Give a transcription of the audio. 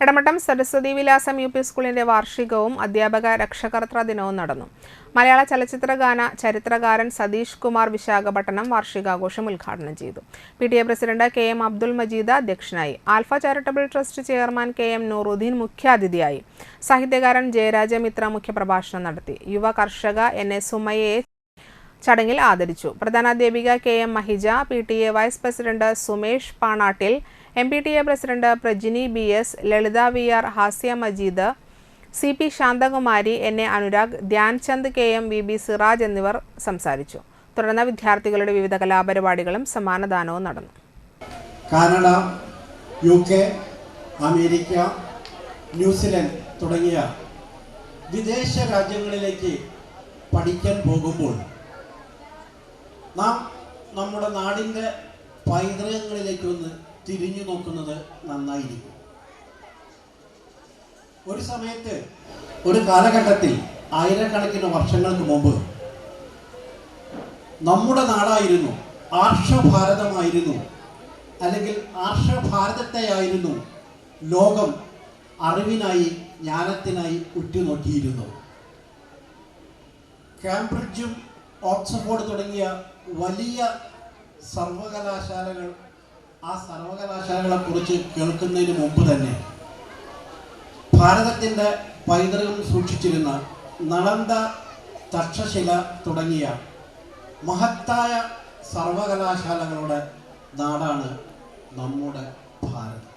എടമട്ടം സരസ്വതി വിലാസം U P സ്കൂളിന്റെ വാർഷികവും അധ്യാപക രക്ഷകർത്തൃ ദിനവും നടന്നു. മലയാള ചലച്ചിത്രഗാന ചരിത്രകാരൻ സതീഷ് കുമാർ വിശാഖപട്ടണം വാർഷികാഘോഷം ഉദ്ഘാടനം ചെയ്തു. P T A president K M Abdul Majeed അധ്യക്ഷനായി. Alpha charitable trust chairman K M Nooruddin മുഖ്യാതിഥിയായി. സാഹിത്യകാരൻ ജയരാജ മിത്ര മുഖ്യപ്രഭാഷണം നടത്തി. യുവ കർഷക എൻ എ സുമയെ ചടങ്ങിൽ ആദരിച്ചു. പ്രധാനാധ്യാപിക K M Mahija P T A vice president Sumesh Panattil M P T A president Prajini B S Lalitha V R Hasya Majeed C P Shanthakumari N A Anurag Dhyanchand K M V B Siraj എന്നിവർ സംസാരിച്ചു. തുടർന്ന് വിദ്യാർത്ഥികളുടെ വിവിധ കലാപരിപാടികളും സമ്മാനദാനവും നടന്നു. Canada U K America New Zealand തുടങ്ങിയ വിദേശ രാജ്യങ്ങളിലേക്ക് പഠിക്കാൻ പോകുമ്പോൾ നാം നമ്മുടെ നാടിന്റെ പൈതൃകങ്ങളിലേക്ക് ഒന്ന് തിരിഞ്ഞു നോക്കുന്നത് നന്നായിരിക്കും. ഒരു സമയത്ത് ഒരു കാലഘട്ടത്തിൽ ആയിരക്കണക്കിന് വർഷങ്ങൾക്ക് മുമ്പ് നമ്മുടെ നാടായിരുന്നു ആർഷഭാരതമായിരുന്നു അല്ലെങ്കിൽ ആർഷഭാരതത്തെയായിരുന്നു ലോകം അറിവിനായി ജ്ഞാനത്തിനായി ഉറ്റുനോക്കിയിരുന്നു കാംബ്രിഡ്ജും ഓക്സ്ഫോർഡ് തുടങ്ങിയ വലിയ സർവകലാശാലകൾ ആ സർവകലാശാലകളെ കുറിച്ച് കേൾക്കുന്നതിന് മുമ്പ് തന്നെ ഭാരതത്തിന്റെ പൈതൃകം സൂക്ഷിച്ചിരുന്ന നളന്ത തക്ഷശില തുടങ്ങിയ മഹത്തായ സർവകലാശാലകളുടെ നാടാണ് നമ്മുടെ ഭാരതം.